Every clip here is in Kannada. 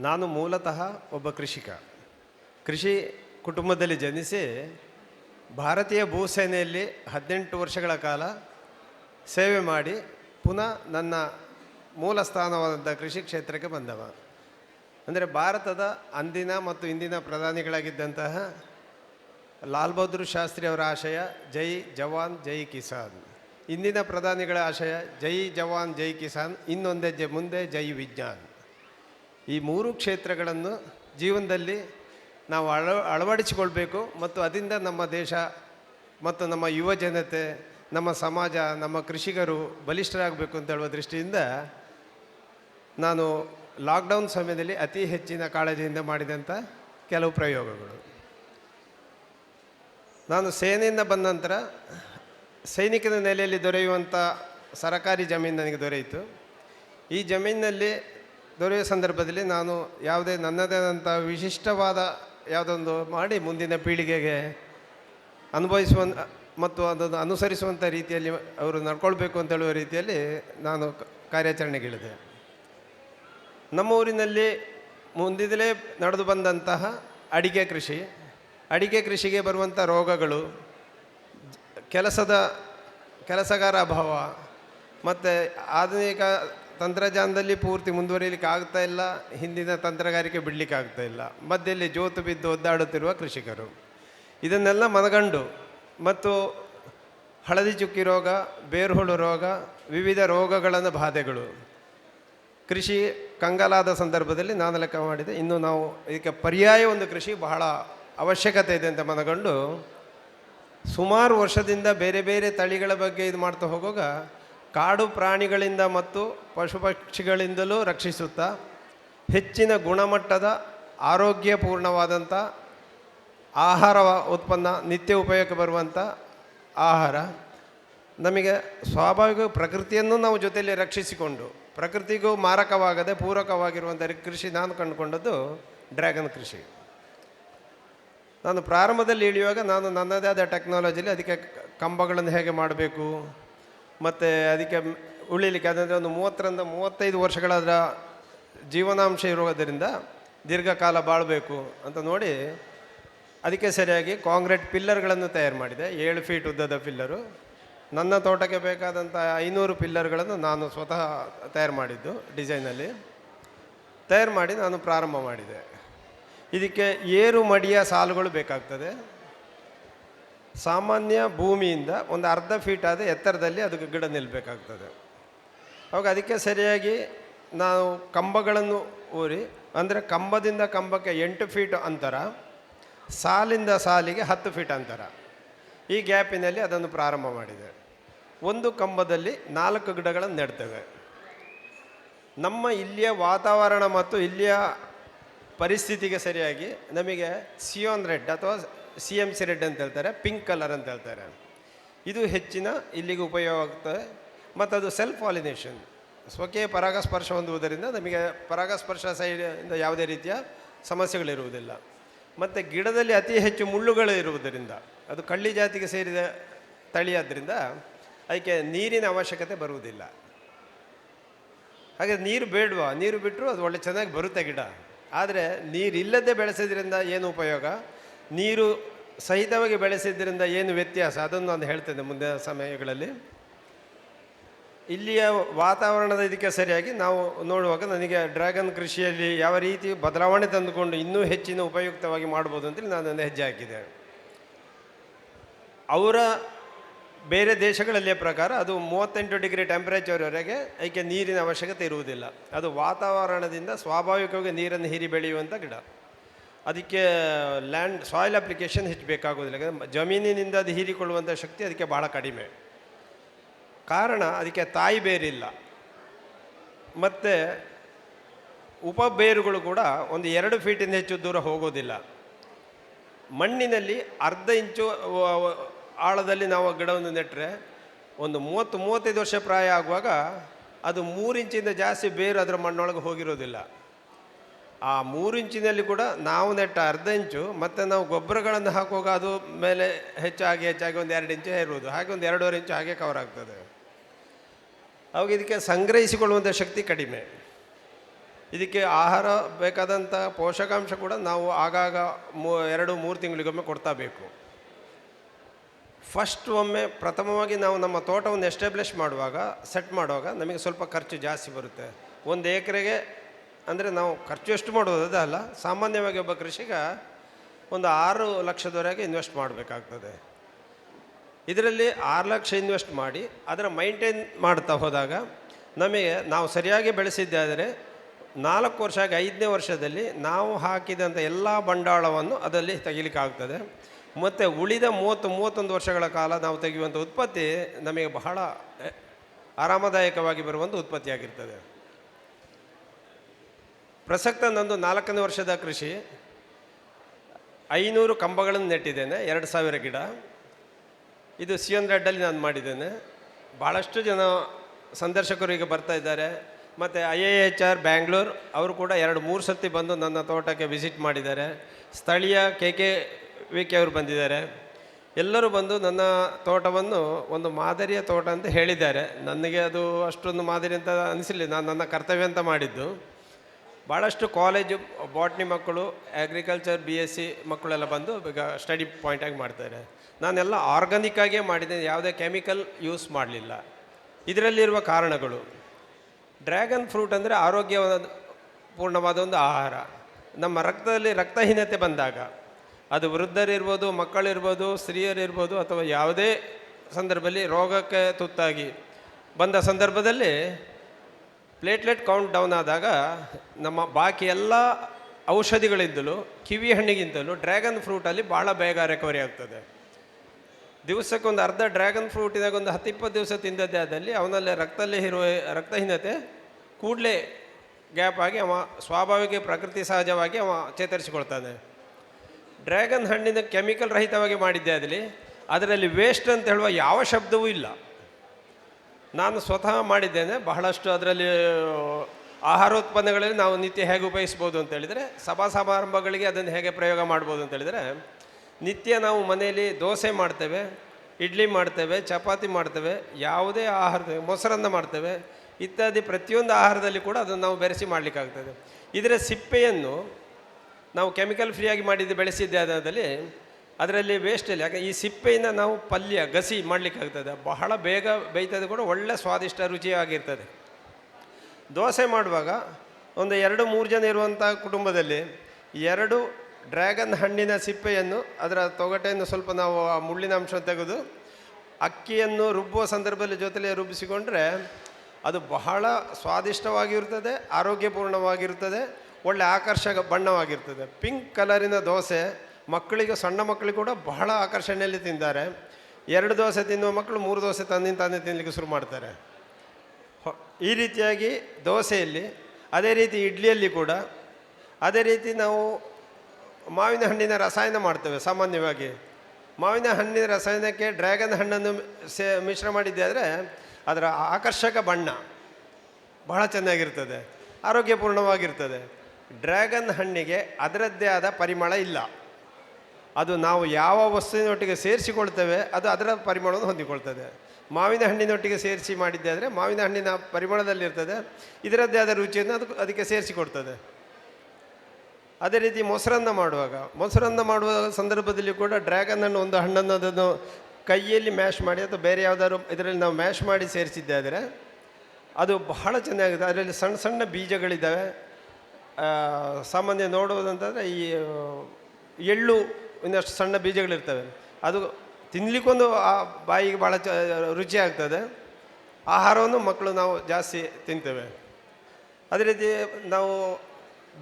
ನಾನು ಮೂಲತಃ ಒಬ್ಬ ಕೃಷಿಕ. ಕೃಷಿ ಕುಟುಂಬದಲ್ಲಿ ಜನಿಸಿ ಭಾರತೀಯ ಭೂಸೇನೆಯಲ್ಲಿ ಹದಿನೆಂಟು ವರ್ಷಗಳ ಕಾಲ ಸೇವೆ ಮಾಡಿ ಪುನಃ ನನ್ನ ಮೂಲ ಸ್ಥಾನವಾದಂಥ ಕೃಷಿ ಕ್ಷೇತ್ರಕ್ಕೆ ಬಂದವ. ಅಂದರೆ ಭಾರತದ ಅಂದಿನ ಮತ್ತು ಇಂದಿನ ಪ್ರಧಾನಿಗಳಾಗಿದ್ದಂತಹ ಲಾಲ್ ಬಹದ್ದೂರ್ ಶಾಸ್ತ್ರಿ ಅವರ ಆಶಯ, ಜೈ ಜವಾನ್, ಜೈ ಕಿಸಾನ್. ಇಂದಿನ ಪ್ರಧಾನಿಗಳ ಆಶಯ, ಜೈ ಜವಾನ್, ಜೈ ಕಿಸಾನ್, ಇನ್ನೊಂದೇ ಜ, ಮುಂದೆ ಜೈ ವಿಜ್ಞಾನ್. ಈ ಮೂರು ಕ್ಷೇತ್ರಗಳನ್ನು ಜೀವನದಲ್ಲಿ ನಾವು ಅಳ, ಅಳವಡಿಸಿಕೊಳ್ಬೇಕು ಮತ್ತು ಅದರಿಂದ ನಮ್ಮ ದೇಶ ಮತ್ತು ನಮ್ಮ ಯುವ ಜನತೆ, ನಮ್ಮ ಸಮಾಜ, ನಮ್ಮ ಕೃಷಿಕರು ಬಲಿಷ್ಠರಾಗಬೇಕು ಅಂತ ಹೇಳುವ ದೃಷ್ಟಿಯಿಂದ ನಾನು ಲಾಕ್ಡೌನ್ ಸಮಯದಲ್ಲಿ ಅತಿ ಹೆಚ್ಚಿನ ಕಾಳಜಿಯಿಂದ ಮಾಡಿದಂಥ ಕೆಲವು ಪ್ರಯೋಗಗಳು. ನಾನು ಸೇನೆಯಿಂದ ಬಂದ ನಂತರ ಸೈನಿಕನ ನೆಲೆಯಲ್ಲಿ ದೊರೆಯುವಂಥ ಸರಕಾರಿ ಜಮೀನು ನನಗೆ ದೊರೆಯಿತು. ಈ ಜಮೀನಿನಲ್ಲಿ ದೊರೆಯುವ ಸಂದರ್ಭದಲ್ಲಿ ನಾನು ಯಾವುದೇ ನನ್ನದೇ ಆದಂಥ ವಿಶಿಷ್ಟವಾದ ಯಾವುದೊಂದು ಮಾಡಿ ಮುಂದಿನ ಪೀಳಿಗೆಗೆ ಅನುಭವಿಸುವ, ಮತ್ತು ಅದನ್ನು ಅನುಸರಿಸುವಂಥ ರೀತಿಯಲ್ಲಿ ಅವರು ನಡ್ಕೊಳ್ಬೇಕು ಅಂತ ಹೇಳುವ ರೀತಿಯಲ್ಲಿ ನಾನು ಕಾರ್ಯಾಚರಣೆಗಿಳಿದೆ ನಮ್ಮ ಊರಿನಲ್ಲಿ ಮುಂದಿದಲೇ ನಡೆದು ಬಂದಂತಹ ಅಡಿಕೆ ಕೃಷಿ ಅಡಿಕೆ ಕೃಷಿಗೆ ಬರುವಂಥ ರೋಗಗಳು ಕೆಲಸದ, ಕೆಲಸಗಾರ ಅಭಾವ, ಮತ್ತು ಆಧುನಿಕ ತಂತ್ರಜ್ಞಾನದಲ್ಲಿ ಪೂರ್ತಿ ಮುಂದುವರಿಯಲಿಕ್ಕೆ ಆಗ್ತಾ ಇಲ್ಲ, ಹಿಂದಿನ ತಂತ್ರಗಾರಿಕೆ ಬಿಡಲಿಕ್ಕೆ ಆಗ್ತಾ ಇಲ್ಲ. ಮಧ್ಯದಲ್ಲಿ ಜೋತು ಬಿದ್ದು ಒದ್ದಾಡುತ್ತಿರುವ ಕೃಷಿಕರು. ಇದನ್ನೆಲ್ಲ ಮನಗಂಡು, ಮತ್ತು ಹಳದಿ ಚುಕ್ಕಿ ರೋಗ, ಬೇರುಹುಳು ರೋಗ, ವಿವಿಧ ರೋಗಗಳನ್ನು ಬಾಧೆಗಳು. ಕೃಷಿ ಕಂಗಾಲಾದ ಸಂದರ್ಭದಲ್ಲಿ ನಾನು ಲೆಕ್ಕ ಮಾಡಿದೆ. ಇನ್ನು ನಾವು ಇದಕ್ಕೆ ಪರ್ಯಾಯ ಒಂದು ಕೃಷಿ ಬಹಳ ಅವಶ್ಯಕತೆ ಇದೆ ಅಂತ ಮನಗಂಡು, ಸುಮಾರು ವರ್ಷದಿಂದ ಬೇರೆ ಬೇರೆ ತಳಿಗಳ ಬಗ್ಗೆ ಇದು ಮಾಡ್ತಾ ಹೋಗುವಾಗ ಕಾಡು ಪ್ರಾಣಿಗಳಿಂದ ಮತ್ತು ಪಶು ಪಕ್ಷಿಗಳಿಂದಲೂ ರಕ್ಷಿಸುತ್ತಾ ಹೆಚ್ಚಿನ ಗುಣಮಟ್ಟದ ಆರೋಗ್ಯಪೂರ್ಣವಾದಂಥ ಆಹಾರ ಉತ್ಪನ್ನ ನಿತ್ಯ ಉಪಯೋಗಕ್ಕೆ ಬರುವಂಥ ಆಹಾರ. ನಮಗೆ ಸ್ವಾಭಾವಿಕ ಪ್ರಕೃತಿಯನ್ನು ನಾವು ಜೊತೆಯಲ್ಲಿ ರಕ್ಷಿಸಿಕೊಂಡು ಪ್ರಕೃತಿಗೂ ಮಾರಕವಾಗದೆ ಪೂರಕವಾಗಿರುವಂಥ ಕೃಷಿ ನಾನು ಕಂಡುಕೊಂಡದ್ದು ಡ್ರ್ಯಾಗನ್ ಕೃಷಿ. ನಾನು ಪ್ರಾರಂಭದಲ್ಲಿ ಇಳಿಯುವಾಗ ನಾನು ನನ್ನದೇ ಆದ ಟೆಕ್ನಾಲಜಿಲಿ ಅದಕ್ಕೆ ಕಂಬಗಳನ್ನು ಹೇಗೆ ಮಾಡಬೇಕು? ಮತ್ತು ಅದಕ್ಕೆ ಉಳಿಲಿಕ್ಕೆ ಅದಂದರೆ ಒಂದು ಮೂವತ್ತರಿಂದ ಮೂವತ್ತೈದು ವರ್ಷಗಳಾದ್ರ ಜೀವನಾಂಶ ಇರೋದರಿಂದ ದೀರ್ಘಕಾಲ ಬಾಳಬೇಕು ಅಂತ ನೋಡಿ ಅದಕ್ಕೆ ಸರಿಯಾಗಿ ಕಾಂಕ್ರೀಟ್ ಪಿಲ್ಲರ್ಗಳನ್ನು ತಯಾರು ಮಾಡಿದೆ. ಏಳು ಫೀಟ್ ಉದ್ದದ ಪಿಲ್ಲರು. ನನ್ನ ತೋಟಕ್ಕೆ ಬೇಕಾದಂಥ ಐನೂರು ಪಿಲ್ಲರ್ಗಳನ್ನು ನಾನು ಸ್ವತಃ ತಯಾರು ಮಾಡಿದ್ದು ಡಿಸೈನಲ್ಲಿ. ತಯಾರು ಮಾಡಿ ನಾನು ಪ್ರಾರಂಭ ಮಾಡಿದೆ. ಇದಕ್ಕೆ ಏರು ಮಡಿಯ ಸಾಲುಗಳು ಬೇಕಾಗ್ತದೆ. ಸಾಮಾನ್ಯ ಭೂಮಿಯಿಂದ ಒಂದು ಅರ್ಧ ಫೀಟ್ ಆದ ಎತ್ತರದಲ್ಲಿ ಅದಕ್ಕೆ ಗಿಡ ನಿಲ್ಲಬೇಕಾಗ್ತದೆ ಅವಾಗ ಅದಕ್ಕೆ ಸರಿಯಾಗಿ ನಾವು ಕಂಬಗಳನ್ನು ಊರಿ, ಅಂದರೆ ಕಂಬದಿಂದ ಕಂಬಕ್ಕೆ ಎಂಟು ಫೀಟ್ ಅಂತರ, ಸಾಲಿಂದ ಸಾಲಿಗೆ ಹತ್ತು ಫೀಟ್ ಅಂತರ. ಈ ಗ್ಯಾಪಿನಲ್ಲಿ ಅದನ್ನು ಪ್ರಾರಂಭ ಮಾಡಿದೆ. ಒಂದು ಕಂಬದಲ್ಲಿ ನಾಲ್ಕು ಗಿಡಗಳನ್ನು ನೆಡ್ತೇವೆ. ನಮ್ಮ ಇಲ್ಲಿಯ ವಾತಾವರಣ ಮತ್ತು ಇಲ್ಲಿಯ ಪರಿಸ್ಥಿತಿಗೆ ಸರಿಯಾಗಿ ನಮಗೆ ಸಿಯೋನ್ ರೆಡ್ ಅಥವಾ ಸಿ ಎಂ ಸಿ ರೆಡ್ ಅಂತ ಹೇಳ್ತಾರೆ, ಪಿಂಕ್ ಕಲರ್ ಅಂತ ಹೇಳ್ತಾರೆ. ಇದು ಹೆಚ್ಚಿನ ಇಲ್ಲಿಗೆ ಉಪಯೋಗ ಆಗ್ತದೆ. ಮತ್ತು ಅದು ಸೆಲ್ಫ್ ಪಾಲಿನೇಷನ್ ಸ್ವಕೀಯ ಪರಾಗಸ್ಪರ್ಶ ಹೊಂದುವುದರಿಂದ ನಮಗೆ ಪರಾಗಸ್ಪರ್ಶ ಸೈಡಿಂದ ಯಾವುದೇ ರೀತಿಯ ಸಮಸ್ಯೆಗಳಿರುವುದಿಲ್ಲ. ಮತ್ತು ಗಿಡದಲ್ಲಿ ಅತಿ ಹೆಚ್ಚು ಮುಳ್ಳುಗಳು ಇರುವುದರಿಂದ, ಅದು ಕಳ್ಳಿ ಜಾತಿಗೆ ಸೇರಿದ ತಳಿಯಾದ್ದರಿಂದ ಅದಕ್ಕೆ ನೀರಿನ ಅವಶ್ಯಕತೆ ಬರುವುದಿಲ್ಲ. ಹಾಗೆ ನೀರು ಬೇಡವಾ, ನೀರು ಬಿಟ್ಟರು ಅದು ಒಳ್ಳೆ ಚೆನ್ನಾಗಿ ಬರುತ್ತೆ ಗಿಡ. ಆದರೆ ನೀರಿಲ್ಲದೆ ಬೆಳೆಸೋದ್ರಿಂದ ಏನು ಉಪಯೋಗ? ನೀರು ಸಹಿತವಾಗಿ ಬೆಳೆಸಿದ್ದರಿಂದ ಏನು ವ್ಯತ್ಯಾಸ? ಅದನ್ನು ನಾನು ಹೇಳ್ತೇನೆ ಮುಂದಿನ ಸಮಯಗಳಲ್ಲಿ. ಇಲ್ಲಿಯ ವಾತಾವರಣದ ಇದಕ್ಕೆ ಸರಿಯಾಗಿ ನಾವು ನೋಡುವಾಗ ನನಗೆ ಡ್ರ್ಯಾಗನ್ ಕೃಷಿಯಲ್ಲಿ ಯಾವ ರೀತಿ ಬದಲಾವಣೆ ತಂದುಕೊಂಡು ಇನ್ನೂ ಹೆಚ್ಚಿನ ಉಪಯುಕ್ತವಾಗಿ ಮಾಡ್ಬೋದು ಅಂತೇಳಿ ನಾನು ಹೆಜ್ಜೆ ಹಾಕಿದೆ. ಅವರ ಬೇರೆ ದೇಶಗಳಲ್ಲಿಯ ಪ್ರಕಾರ ಅದು ಮೂವತ್ತೆಂಟು ಡಿಗ್ರಿ ಟೆಂಪ್ರೇಚರ್ವರೆಗೆ ಅದಕ್ಕೆ ನೀರಿನ ಅವಶ್ಯಕತೆ ಇರುವುದಿಲ್ಲ. ಅದು ವಾತಾವರಣದಿಂದ ಸ್ವಾಭಾವಿಕವಾಗಿ ನೀರನ್ನು ಹೀರಿ ಬೆಳೆಯುವಂಥ ಗಿಡ. ಅದಕ್ಕೆ ಲ್ಯಾಂಡ್ ಸಾಯಿಲ್ ಅಪ್ಲಿಕೇಶನ್ ಹೆಚ್ಚು ಬೇಕಾಗೋದಿಲ್ಲ ಜಮೀನಿನಿಂದ ಅದು ಹೀರಿಕೊಳ್ಳುವಂಥ ಶಕ್ತಿ ಅದಕ್ಕೆ ಭಾಳ ಕಡಿಮೆ. ಕಾರಣ ಅದಕ್ಕೆ ತಾಯಿ ಬೇರಿಲ್ಲ. ಮತ್ತು ಉಪಬೇರುಗಳು ಕೂಡ ಒಂದು ಎರಡು ಫೀಟಿಂದ ಹೆಚ್ಚು ದೂರ ಹೋಗೋದಿಲ್ಲ. ಮಣ್ಣಿನಲ್ಲಿ ಅರ್ಧ ಇಂಚು ಆಳದಲ್ಲಿ ನಾವು ಗಿಡವನ್ನು ನೆಟ್ಟರೆ ಒಂದು ಮೂವತ್ತು, ಮೂವತ್ತೈದು ವರ್ಷ ಪ್ರಾಯ ಆಗುವಾಗ ಅದು ಮೂರು ಇಂಚಿಂದ ಜಾಸ್ತಿ ಬೇರು ಅದರ ಮಣ್ಣೊಳಗೆ ಹೋಗಿರೋದಿಲ್ಲ. ಆ ಮೂರು ಇಂಚಿನಲ್ಲಿ ಕೂಡ ನಾವು ನೆಟ್ಟ ಅರ್ಧ ಇಂಚು, ಮತ್ತು ನಾವು ಗೊಬ್ಬರಗಳನ್ನು ಹಾಕುವಾಗ ಅದು ಮೇಲೆ ಹೆಚ್ಚಾಗಿ ಹೆಚ್ಚಾಗಿ ಒಂದು ಎರಡು ಇಂಚು ಇರುವುದು. ಹಾಗೆ ಒಂದು ಎರಡೂವರೆ ಇಂಚು ಹಾಗೆ ಕವರ್ ಆಗ್ತದೆ. ಅವಾಗ ಇದಕ್ಕೆ ಸಂಗ್ರಹಿಸಿಕೊಳ್ಳುವಂಥ ಶಕ್ತಿ ಕಡಿಮೆ. ಇದಕ್ಕೆ ಆಹಾರ ಬೇಕಾದಂಥ ಪೋಷಕಾಂಶ ಕೂಡ ನಾವು ಆಗಾಗ ಮೂ, ಎರಡು, ಮೂರು ತಿಂಗಳಿಗೊಮ್ಮೆ ಕೊಡ್ತಾ ಬೇಕು. ಫಸ್ಟ್ ಒಮ್ಮೆ ಪ್ರಥಮವಾಗಿ ನಾವು ನಮ್ಮ ತೋಟವನ್ನು ಎಸ್ಟಾಬ್ಲಿಷ್ ಮಾಡುವಾಗ ಸೆಟ್ ಮಾಡುವಾಗ ನಮಗೆ ಸ್ವಲ್ಪ ಖರ್ಚು ಜಾಸ್ತಿ ಬರುತ್ತೆ. ಒಂದು ಎಕರೆಗೆ ಅಂದರೆ ನಾವು ಖರ್ಚು ಎಷ್ಟು ಮಾಡೋದು ಅದಲ್ಲ ಸಾಮಾನ್ಯವಾಗಿ ಒಬ್ಬ ಕೃಷಿಗ ಒಂದು ಆರು ಲಕ್ಷದವರೆಗೆ ಇನ್ವೆಸ್ಟ್ ಮಾಡಬೇಕಾಗ್ತದೆ. ಇದರಲ್ಲಿ ಆರು ಲಕ್ಷ ಇನ್ವೆಸ್ಟ್ ಮಾಡಿ, ಅದರ ಮೈಂಟೈನ್ ಮಾಡ್ತಾ ಹೋದಾಗ ನಮಗೆ ನಾವು ಸರಿಯಾಗಿ ಬೆಳೆಸಿದ್ದಾದರೆ ನಾಲ್ಕು ವರ್ಷ ಆಗಿ ಐದನೇ ವರ್ಷದಲ್ಲಿ ನಾವು ಹಾಕಿದಂಥ ಎಲ್ಲ ಬಂಡವಾಳವನ್ನು ಅದರಲ್ಲಿ ತೆಗಿಲಿಕ್ಕಾಗ್ತದೆ. ಮತ್ತು ಉಳಿದ ಮೂವತ್ತು, ಮೂವತ್ತೊಂದು ವರ್ಷಗಳ ಕಾಲ ನಾವು ತೆಗೆಯುವಂಥ ಉತ್ಪತ್ತಿ ನಮಗೆ ಬಹಳ ಆರಾಮದಾಯಕವಾಗಿ ಬರುವಂಥ ಉತ್ಪತ್ತಿಯಾಗಿರ್ತದೆ. ಪ್ರಸಕ್ತ ನಂದು ನಾಲ್ಕನೇ ವರ್ಷದ ಕೃಷಿ. ಐನೂರು ಕಂಬಗಳನ್ನು ನೆಟ್ಟಿದ್ದೇನೆ, ಎರಡು ಸಾವಿರ ಗಿಡ. ಇದು ಸಿ ಎನ್ ರೆಡ್ಡಲ್ಲಿ ನಾನು ಮಾಡಿದ್ದೇನೆ. ಭಾಳಷ್ಟು ಜನ ಸಂದರ್ಶಕರು ಈಗ ಬರ್ತಾ ಇದ್ದಾರೆ. ಮತ್ತು I A H R Bangalore, ಅವರು ಕೂಡ ಎರಡು ಮೂರು ಸರ್ತಿ ಬಂದು ನನ್ನ ತೋಟಕ್ಕೆ ವಿಸಿಟ್ ಮಾಡಿದ್ದಾರೆ. ಸ್ಥಳೀಯ ಕೆ ಕೆ ವಿ ಕೆ ಅವರು ಬಂದಿದ್ದಾರೆ. ಎಲ್ಲರೂ ಬಂದು ನನ್ನ ತೋಟವನ್ನು ಒಂದು ಮಾದರಿಯ ತೋಟ ಅಂತ ಹೇಳಿದ್ದಾರೆ. ನನಗೆ ಅದು ಅಷ್ಟೊಂದು ಮಾದರಿ ಅಂತ ಅನಿಸಲಿ ನಾನು ನನ್ನ ಕರ್ತವ್ಯ ಅಂತ ಮಾಡಿದ್ದು. ಭಾಳಷ್ಟು ಕಾಲೇಜು ಬಾಟ್ನಿ ಮಕ್ಕಳು ಅಗ್ರಿಕಲ್ಚರ್ ಬಿ ಎಸ್ ಸಿ ಮಕ್ಕಳೆಲ್ಲ ಬಂದು ಈಗ ಸ್ಟಡಿ ಪಾಯಿಂಟಾಗಿ ಮಾಡ್ತಾರೆ ನಾನೆಲ್ಲ ಆರ್ಗಾನಿಕ್ಕಾಗೇ ಮಾಡಿದ್ದೇನೆ, ಯಾವುದೇ ಕೆಮಿಕಲ್ ಯೂಸ್ ಮಾಡಲಿಲ್ಲ. ಇದರಲ್ಲಿರುವ ಕಾರಣಗಳು. ಡ್ರ್ಯಾಗನ್ ಫ್ರೂಟ್ ಅಂದರೆ ಆರೋಗ್ಯವಾದ, ಪೂರ್ಣವಾದ ಒಂದು ಆಹಾರ. ನಮ್ಮ ರಕ್ತದಲ್ಲಿ ರಕ್ತಹೀನತೆ ಬಂದಾಗ, ಅದು ವೃದ್ಧರಿರ್ಬೋದು, ಮಕ್ಕಳಿರ್ಬೋದು, ಸ್ತ್ರೀಯರಿರ್ಬೋದು, ಅಥವಾ ಯಾವುದೇ ಸಂದರ್ಭದಲ್ಲಿ ರೋಗಕ್ಕೆ ತುತ್ತಾಗಿ ಬಂದ ಸಂದರ್ಭದಲ್ಲಿ ಪ್ಲೇಟ್ಲೆಟ್ ಕೌಂಟ್ ಡೌನ್ ಆದಾಗ ನಮ್ಮ ಬಾಕಿ ಎಲ್ಲ ಔಷಧಿಗಳಿಂದಲೂ, ಕಿವಿ ಹಣ್ಣಿಗಿಂತಲೂ, ಡ್ರ್ಯಾಗನ್ ಫ್ರೂಟಲ್ಲಿ ಭಾಳ ಬೇಗ ರಿಕವರಿ ಆಗ್ತದೆ. ದಿವಸಕ್ಕೊಂದು ಅರ್ಧ ಡ್ರ್ಯಾಗನ್ ಫ್ರೂಟಿನಾಗ ಒಂದು ಹತ್ತು ಇಪ್ಪತ್ತು ದಿವಸ ತಿಂದದ್ದೇ ಆದಲ್ಲಿ ಅವನಲ್ಲಿ ರಕ್ತದಲ್ಲಿ ಇರುವ ರಕ್ತಹೀನತೆ ಕೂಡಲೇ ಗ್ಯಾಪ್ ಆಗಿ ಅವ ಸ್ವಾಭಾವಿಕ ಪ್ರಕೃತಿ ಸಹಜವಾಗಿ ಅವ ಚೇತರಿಸಿಕೊಳ್ತಾನೆ. ಡ್ರ್ಯಾಗನ್ ಹಣ್ಣಿನ ಕೆಮಿಕಲ್ ರಹಿತವಾಗಿ ಮಾಡಿದ್ದೆ ಅದರಲ್ಲಿ ಅದರಲ್ಲಿ ವೇಸ್ಟ್ ಅಂತ ಹೇಳುವ ಯಾವ ಶಬ್ದವೂ ಇಲ್ಲ. ನಾನು ಸ್ವತಃ ಮಾಡಿದ್ದೇನೆ. ಬಹಳಷ್ಟು ಅದರಲ್ಲಿ ಆಹಾರೋತ್ಪನ್ನಗಳಲ್ಲಿ ನಾವು ನಿತ್ಯ ಹೇಗೆ ಉಪಯೋಗಿಸ್ಬೋದು ಅಂತ ಹೇಳಿದರೆ, ಸಭಾ ಸಮಾರಂಭಗಳಿಗೆ ಅದನ್ನು ಹೇಗೆ ಪ್ರಯೋಗ ಮಾಡ್ಬೋದು ಅಂತ ಹೇಳಿದರೆ, ನಿತ್ಯ ನಾವು ಮನೆಯಲ್ಲಿ ದೋಸೆ ಮಾಡ್ತೇವೆ, ಇಡ್ಲಿ ಮಾಡ್ತೇವೆ, ಚಪಾತಿ ಮಾಡ್ತೇವೆ, ಯಾವುದೇ ಆಹಾರದ, ಮೊಸರನ್ನ ಮಾಡ್ತೇವೆ, ಇತ್ಯಾದಿ ಪ್ರತಿಯೊಂದು ಆಹಾರದಲ್ಲಿ ಕೂಡ ಅದನ್ನು ನಾವು ಬೆರೆಸಿ ಮಾಡಲಿಕ್ಕಾಗ್ತದೆ. ಇದರ ಸಿಪ್ಪೆಯನ್ನು ನಾವು ಕೆಮಿಕಲ್ ಫ್ರೀಯಾಗಿ ಮಾಡಿದ್ದು ಬೆಳೆಸಿದ್ದೆ ಅದರಲ್ಲಿ ಅದರಲ್ಲಿ ವೇಸ್ಟ್ ಇಲ್ಲ ಯಾಕೆ ಈ ಸಿಪ್ಪೆಯಿಂದ ನಾವು ಪಲ್ಯ ಗಸಿ ಮಾಡಲಿಕ್ಕಾಗ್ತದೆ. ಬಹಳ ಬೇಗ ಬೇಯ್ತದೆ ಕೂಡ ಒಳ್ಳೆ ಸ್ವಾದಿಷ್ಟ ರುಚಿಯಾಗಿರ್ತದೆ. ದೋಸೆ ಮಾಡುವಾಗ ಒಂದು ಎರಡು ಮೂರು ಜನ ಇರುವಂಥ ಕುಟುಂಬದಲ್ಲಿ ಎರಡು ಡ್ರ್ಯಾಗನ್ ಹಣ್ಣಿನ ಸಿಪ್ಪೆಯನ್ನು ಅದರ ತೊಗಟೆಯನ್ನು ಸ್ವಲ್ಪ ನಾವು ಆ ಮುಳ್ಳಿನ ಅಂಶ ತೆಗೆದು ಅಕ್ಕಿಯನ್ನು ರುಬ್ಬುವ ಸಂದರ್ಭದಲ್ಲಿ ಜೊತೆಲೆ ರುಬ್ಬಿಸಿಕೊಂಡ್ರೆ ಅದು ಬಹಳ ಸ್ವಾದಿಷ್ಟವಾಗಿರ್ತದೆ, ಆರೋಗ್ಯಪೂರ್ಣವಾಗಿರ್ತದೆ, ಒಳ್ಳೆ ಆಕರ್ಷಕ ಬಣ್ಣವಾಗಿರ್ತದೆ. ಪಿಂಕ್ ಕಲರಿನ ದೋಸೆ ಮಕ್ಕಳಿಗೆ, ಸಣ್ಣ ಮಕ್ಕಳಿಗೆ ಕೂಡ ಬಹಳ ಆಕರ್ಷಣೆಯಲ್ಲಿ ತಿಂತಾರೆ. ಎರಡು ದೋಸೆ ತಿನ್ನುವ ಮಕ್ಕಳು ಮೂರು ದೋಸೆ ತಂದಿನ ತಂದೆ ತಿನ್ನಲಿಕ್ಕೆ ಶುರು ಮಾಡ್ತಾರೆ. ಈ ರೀತಿಯಾಗಿ ದೋಸೆಯಲ್ಲಿ, ಅದೇ ರೀತಿ ಇಡ್ಲಿಯಲ್ಲಿ ಕೂಡ, ಅದೇ ರೀತಿ ನಾವು ಮಾವಿನ ಹಣ್ಣಿನ ರಸಾಯನ ಮಾಡ್ತೇವೆ ಸಾಮಾನ್ಯವಾಗಿ. ಮಾವಿನ ಹಣ್ಣಿನ ರಸಾಯನಕ್ಕೆ ಡ್ರ್ಯಾಗನ್ ಹಣ್ಣನ್ನು ಸೇ, ಮಿಶ್ರ ಮಾಡಿದ್ದೆ ಆದರೆ ಅದರ ಆಕರ್ಷಕ ಬಣ್ಣ ಬಹಳ ಚೆನ್ನಾಗಿರ್ತದೆ, ಆರೋಗ್ಯಪೂರ್ಣವಾಗಿರ್ತದೆ. ಡ್ರ್ಯಾಗನ್ ಹಣ್ಣಿಗೆ ಅದರದ್ದೇ ಆದ ಪರಿಮಳ ಇಲ್ಲ. ಅದು ನಾವು ಯಾವ ವಸ್ತುವಿನೊಟ್ಟಿಗೆ ಸೇರಿಸಿಕೊಳ್ತೇವೆ, ಅದು ಅದರ ಪರಿಮಳವನ್ನು ಹೊಂದಿಕೊಳ್ತದೆ. ಮಾವಿನ ಹಣ್ಣಿನೊಟ್ಟಿಗೆ ಸೇರಿಸಿ ಮಾಡಿದ್ದೆ ಆದರೆ ಮಾವಿನ ಹಣ್ಣಿನ ಪರಿಮಳದಲ್ಲಿರ್ತದೆ, ಇದರದ್ದೇ ಆದ ರುಚಿಯನ್ನು ಅದು ಅದಕ್ಕೆ ಸೇರಿಸಿಕೊಡ್ತದೆ. ಅದೇ ರೀತಿ ಮೊಸರನ್ನ ಮಾಡುವಾಗ, ಮೊಸರನ್ನ ಮಾಡುವ ಸಂದರ್ಭದಲ್ಲಿ ಕೂಡ ಡ್ರ್ಯಾಗನ್ ಹಣ್ಣು ಒಂದು ಹಣ್ಣನ್ನು ಅದನ್ನು ಕೈಯಲ್ಲಿ ಮ್ಯಾಶ್ ಮಾಡಿ ಅಥವಾ ಬೇರೆ ಯಾವುದಾದ್ರು ಇದರಲ್ಲಿ ನಾವು ಮ್ಯಾಶ್ ಮಾಡಿ ಸೇರಿಸಿದ್ದೆ ಆದರೆ ಅದು ಬಹಳ ಚೆನ್ನಾಗಿದೆ. ಅದರಲ್ಲಿ ಸಣ್ಣ ಸಣ್ಣ ಬೀಜಗಳಿದ್ದಾವೆ. ಸಾಮಾನ್ಯ ನೋಡುವುದಂತಂದರೆ ಈ ಎಳ್ಳು ಇನ್ನಷ್ಟು ಸಣ್ಣ ಬೀಜಗಳಿರ್ತವೆ. ಅದು ತಿನ್ನಲಿಕ್ಕೊಂದು ಆ ಬಾಯಿಗೆ ಭಾಳ ಚ ರುಚಿ ಆಗ್ತದೆ. ಆಹಾರವನ್ನು ಮಕ್ಕಳು ನಾವು ಜಾಸ್ತಿ ತಿಂತೇವೆ. ಅದೇ ರೀತಿ ನಾವು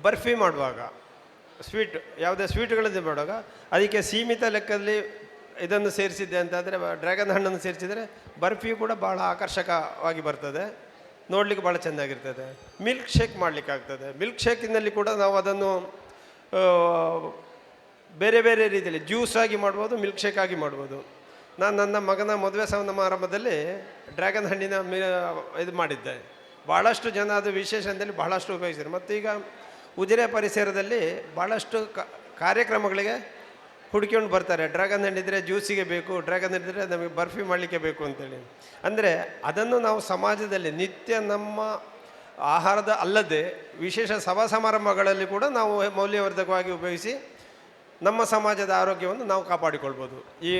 ಬರ್ಫಿ ಮಾಡುವಾಗ, ಸ್ವೀಟ್, ಯಾವುದೇ ಸ್ವೀಟ್ಗಳನ್ನು ಮಾಡುವಾಗ, ಅದಕ್ಕೆ ಸೀಮಿತ ಲೆಕ್ಕದಲ್ಲಿ ಇದನ್ನು ಸೇರಿಸಿದ್ದೆ ಅಂತಂದರೆ ಡ್ರ್ಯಾಗನ್ ಹಣ್ಣನ್ನು ಸೇರಿಸಿದರೆ ಬರ್ಫಿ ಕೂಡ ಭಾಳ ಆಕರ್ಷಕವಾಗಿ ಬರ್ತದೆ. ನೋಡಲಿಕ್ಕೆ ಭಾಳ ಚೆನ್ನಾಗಿರ್ತದೆ. ಮಿಲ್ಕ್ ಶೇಕ್ ಮಾಡಲಿಕ್ಕಾಗ್ತದೆ. ಮಿಲ್ಕ್ ಶೇಕಿನಲ್ಲಿ ಕೂಡ ನಾವು ಅದನ್ನು ಬೇರೆ ಬೇರೆ ರೀತಿಯಲ್ಲಿ ಜ್ಯೂಸ್ ಆಗಿ ಮಾಡ್ಬೋದು ಮಿಲ್ಕ್ ಶೇಕ್ ಆಗಿ ಮಾಡ್ಬೋದು. ನಾನು ನನ್ನ ಮಗನ ಮದುವೆ ಸಮಾರಂಭದಲ್ಲಿ ಡ್ರ್ಯಾಗನ್ ಹಣ್ಣಿನ ಮಿ, ಇದು ಮಾಡಿದ್ದೆ. ಭಾಳಷ್ಟು ಜನ ಅದು ವಿಶೇಷದಲ್ಲಿ ಬಹಳಷ್ಟು ಉಪಯೋಗಿಸಿದ್ರು. ಮತ್ತು ಈಗ ಉಜಿರೆ ಪರಿಸರದಲ್ಲಿ ಭಾಳಷ್ಟು ಕಾರ್ಯಕ್ರಮಗಳಿಗೆ ಹುಡ್ಕೊಂಡು ಬರ್ತಾರೆ. ಡ್ರ್ಯಾಗನ್ ಹಣ್ಣಿದ್ರೆ ಜ್ಯೂಸಿಗೆ ಬೇಕು, ಡ್ರ್ಯಾಗನ್ ಹಣ್ಣಿದ್ರೆ ನಮಗೆ ಬರ್ಫಿ ಮಾಡಲಿಕ್ಕೆ ಬೇಕು ಅಂತೇಳಿ. ಅಂದರೆ ಅದನ್ನು ನಾವು ಸಮಾಜದಲ್ಲಿ ನಿತ್ಯ ನಮ್ಮ ಆಹಾರದ ಅಲ್ಲದೆ ವಿಶೇಷ ಸಭಾ ಸಮಾರಂಭಗಳಲ್ಲಿ ಕೂಡ ನಾವು ಮೌಲ್ಯವರ್ಧಕವಾಗಿ ಉಪಯೋಗಿಸಿ ನಮ್ಮ ಸಮಾಜದ ಆರೋಗ್ಯವನ್ನು ನಾವು ಕಾಪಾಡಿಕೊಳ್ಬೋದು. ಈ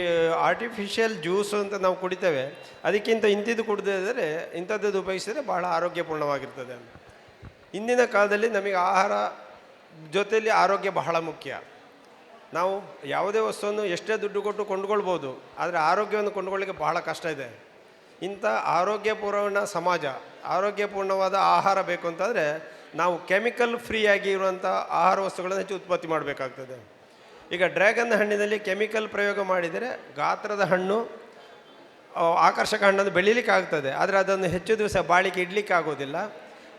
ಆರ್ಟಿಫಿಷಿಯಲ್ ಜ್ಯೂಸು ಅಂತ ನಾವು ಕುಡಿತೇವೆ, ಅದಕ್ಕಿಂತ ಇಂಥದ್ದು ಕುಡಿದಿದ್ದರೆ ಇಂಥದ್ದು ಉಪಯೋಗಿಸಿದರೆ ಬಹಳ ಆರೋಗ್ಯಪೂರ್ಣವಾಗಿರ್ತದೆ ಇಂದಿನ ಕಾಲದಲ್ಲಿ ನಮಗೆ ಆಹಾರ ಜೊತೆಯಲ್ಲಿ ಆರೋಗ್ಯ ಬಹಳ ಮುಖ್ಯ. ನಾವು ಯಾವುದೇ ವಸ್ತುವನ್ನು ಎಷ್ಟೇ ದುಡ್ಡು ಕೊಟ್ಟು ಕೊಂಡ್ಕೊಳ್ಬೋದು, ಆದರೆ ಆರೋಗ್ಯವನ್ನು ಕೊಂಡ್ಕೊಳ್ಳಿಕ್ಕೆ ಬಹಳ ಕಷ್ಟ ಇದೆ. ಇಂಥ ಆರೋಗ್ಯಪೂರ್ಣ ಸಮಾಜ, ಆರೋಗ್ಯಪೂರ್ಣವಾದ ಆಹಾರ ಬೇಕು ಅಂತಂದರೆ ನಾವು ಕೆಮಿಕಲ್ ಫ್ರೀ ಆಗಿ ಇರುವಂಥ ಆಹಾರ ವಸ್ತುಗಳನ್ನು ಹೆಚ್ಚು ಉತ್ಪತ್ತಿ ಮಾಡಬೇಕಾಗ್ತದೆ. ಈಗ ಡ್ರ್ಯಾಗನ್ ಹಣ್ಣಿನಲ್ಲಿ ಕೆಮಿಕಲ್ ಪ್ರಯೋಗ ಮಾಡಿದರೆ ಗಾತ್ರದ ಹಣ್ಣು ಆಕರ್ಷಕ ಹಣ್ಣನ್ನು ಬೆಳೀಲಿಕ್ಕೆ ಆಗ್ತದೆ ಆದರೆ ಅದನ್ನು ಹೆಚ್ಚು ದಿವಸ ಬಾಳಿಕೆ ಇಡಲಿಕ್ಕೆ ಆಗೋದಿಲ್ಲ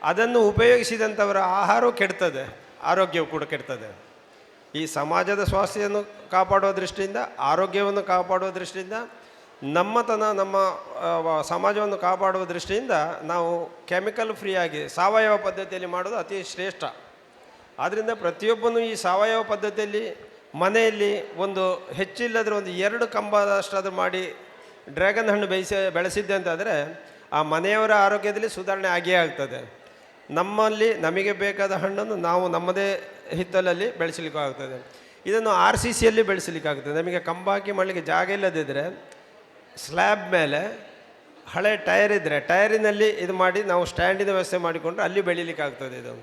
ಅದನ್ನು ಉಪಯೋಗಿಸಿದಂಥವರ ಆಹಾರವು ಕೆಡ್ತದೆ. ಆರೋಗ್ಯವು ಕೂಡ ಕೆಡ್ತದೆ. ಈ ಸಮಾಜದ ಸ್ವಾಸ್ಥ್ಯವನ್ನು ಕಾಪಾಡುವ ದೃಷ್ಟಿಯಿಂದ, ಆರೋಗ್ಯವನ್ನು ಕಾಪಾಡುವ ದೃಷ್ಟಿಯಿಂದ, ನಮ್ಮತನ, ನಮ್ಮ ಸಮಾಜವನ್ನು ಕಾಪಾಡುವ ದೃಷ್ಟಿಯಿಂದ ನಾವು ಕೆಮಿಕಲ್ ಫ್ರೀ ಆಗಿ ಸಾವಯವ ಪದ್ಧತಿಯಲ್ಲಿ ಮಾಡೋದು ಅತಿ ಶ್ರೇಷ್ಠ. ಆದ್ದರಿಂದ ಪ್ರತಿಯೊಬ್ಬನು ಈ ಸಾವಯವ ಪದ್ಧತಿಯಲ್ಲಿ ಮನೆಯಲ್ಲಿ ಒಂದು ಹೆಚ್ಚಿಲ್ಲದ್ರೆ ಒಂದು ಎರಡು ಕಂಬದಷ್ಟಾದರೂ ಮಾಡಿ ಡ್ರ್ಯಾಗನ್ ಹಣ್ಣು ಬೇಯಿಸಿ ಬೆಳೆಸಿದ್ದೆ ಅಂತಂದರೆ ಆ ಮನೆಯವರ ಆರೋಗ್ಯದಲ್ಲಿ ಸುಧಾರಣೆ ಆಗಿಯೇ ಆಗ್ತದೆ. ನಮ್ಮಲ್ಲಿ ನಮಗೆ ಬೇಕಾದ ಹಣ್ಣನ್ನು ನಾವು ನಮ್ಮದೇ ಹಿತ್ತಲಲ್ಲಿ ಬೆಳೆಸಲಿಕ್ಕೂ ಆಗ್ತದೆ. ಇದನ್ನು ಆರ್ ಸಿ ಸಿಯಲ್ಲಿ ಬೆಳೆಸಲಿಕ್ಕಾಗ್ತದೆ ನಮಗೆ ಕಂಬ ಹಾಕಿ ಮಾಡಲಿಕ್ಕೆ ಜಾಗ ಇಲ್ಲದಿದ್ದರೆ ಸ್ಲ್ಯಾಬ್ ಮೇಲೆ ಹಳೆ ಟೈರ್ ಇದ್ದರೆ ಟೈರಿನಲ್ಲಿ ಇದು ಮಾಡಿ ನಾವು ಸ್ಟ್ಯಾಂಡಿನ ವ್ಯವಸ್ಥೆ ಮಾಡಿಕೊಂಡ್ರೆ ಅಲ್ಲಿ ಬೆಳೀಲಿಕ್ಕೆ ಆಗ್ತದೆ ಇದು.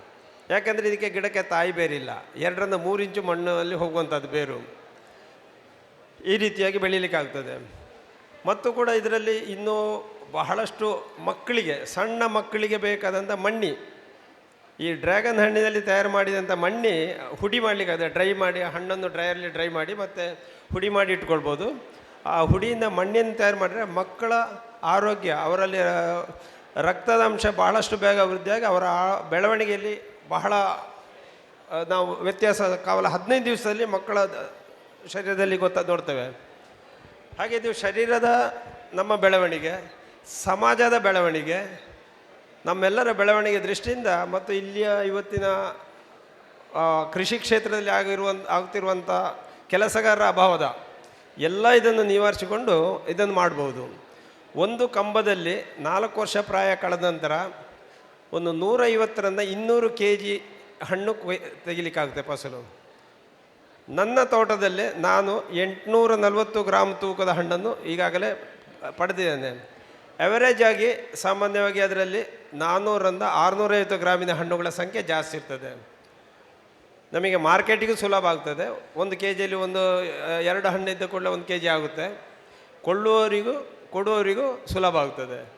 ಯಾಕಂದರೆ ಇದಕ್ಕೆ ಗಿಡಕ್ಕೆ ತಾಯಿ ಬೇರಿಲ್ಲ. ಎರಡರಿಂದ ಮೂರು ಇಂಚು ಮಣ್ಣಲ್ಲಿ ಹೋಗುವಂಥದ್ದು ಬೇರು. ಈ ರೀತಿಯಾಗಿ ಬೆಳೀಲಿಕ್ಕೆ ಆಗ್ತದೆ. ಮತ್ತು ಕೂಡ ಇದರಲ್ಲಿ ಇನ್ನೂ ಬಹಳಷ್ಟು ಮಕ್ಕಳಿಗೆ, ಸಣ್ಣ ಮಕ್ಕಳಿಗೆ ಬೇಕಾದಂಥ ಮಣ್ಣಿ. ಈ ಡ್ರ್ಯಾಗನ್ ಹಣ್ಣಿನಲ್ಲಿ ತಯಾರು ಮಾಡಿದಂಥ ಮಣ್ಣಿ ಹುಡಿ ಮಾಡಲಿಕ್ಕೆ ಡ್ರೈ ಮಾಡಿ, ಹಣ್ಣನ್ನು ಡ್ರೈಯಲ್ಲಿ ಡ್ರೈ ಮಾಡಿ ಮತ್ತು ಹುಡಿ ಮಾಡಿ ಇಟ್ಕೊಳ್ಬೋದು. ಆ ಹುಡಿಯಿಂದ ಮಣ್ಣಿನ ತಯಾರು ಮಾಡಿದರೆ ಮಕ್ಕಳ ಆರೋಗ್ಯ, ಅವರಲ್ಲಿ ರಕ್ತದ ಅಂಶ ಬಹಳಷ್ಟು ಬೇಗ ವೃದ್ಧಿಯಾಗಿ ಅವರ ಬೆಳವಣಿಗೆಯಲ್ಲಿ ಬಹಳ ನಾವು ವ್ಯತ್ಯಾಸ, ಕಾವಲ ಹದಿನೈದು ದಿವಸದಲ್ಲಿ ಮಕ್ಕಳ ಶರೀರದಲ್ಲಿ ಗೊತ್ತ, ನೋಡ್ತೇವೆ. ಹಾಗೆ ಇದು ಶರೀರದ ನಮ್ಮ ಬೆಳವಣಿಗೆ, ಸಮಾಜದ ಬೆಳವಣಿಗೆ, ನಮ್ಮೆಲ್ಲರ ಬೆಳವಣಿಗೆ ದೃಷ್ಟಿಯಿಂದ ಮತ್ತು ಇಲ್ಲಿಯ ಇವತ್ತಿನ ಕೃಷಿ ಕ್ಷೇತ್ರದಲ್ಲಿ ಆಗಿರುವ ಆಗ್ತಿರುವಂಥ ಕೆಲಸಗಾರರ ಅಭಾವದ, ಎಲ್ಲ ಇದನ್ನು ನಿವಾರಿಸಿಕೊಂಡು ಇದನ್ನು ಮಾಡ್ಬೋದು. ಒಂದು ಕಂಬದಲ್ಲಿ ನಾಲ್ಕು ವರ್ಷ ಪ್ರಾಯ ಕಳೆದ ನಂತರ ಒಂದು ನೂರೈವತ್ತರಿಂದ ಇನ್ನೂರು ಕೆ ಜಿ ಹಣ್ಣು ತೆಗಿಲಿಕ್ಕಾಗುತ್ತೆ ಫಸಲು. ನನ್ನ ತೋಟದಲ್ಲಿ ನಾನು ಎಂಟುನೂರ ನಲವತ್ತು ಗ್ರಾಮ್ ತೂಕದ ಹಣ್ಣನ್ನು ಈಗಾಗಲೇ ಪಡೆದಿದ್ದೇನೆ. ಎವರೇಜ್ ಆಗಿ ಸಾಮಾನ್ಯವಾಗಿ ಅದರಲ್ಲಿ ನಾನ್ನೂರರಿಂದ ಆರುನೂರೈವತ್ತು ಗ್ರಾಮಿನ ಹಣ್ಣುಗಳ ಸಂಖ್ಯೆ ಜಾಸ್ತಿ ಇರ್ತದೆ. ನಮಗೆ ಮಾರ್ಕೆಟಿಗೂ ಸುಲಭ ಆಗ್ತದೆ. ಒಂದು ಕೆ ಜಿಯಲ್ಲಿ ಒಂದು ಎರಡು ಎರಡು ಇದ್ದ ಕೂಡಲೇ ಒಂದು ಕೆ ಜಿ ಆಗುತ್ತೆ. ಕೊಳ್ಳುವವರಿಗೂ, ಕೊಡುವವರಿಗೂ ಸುಲಭ ಆಗ್ತದೆ.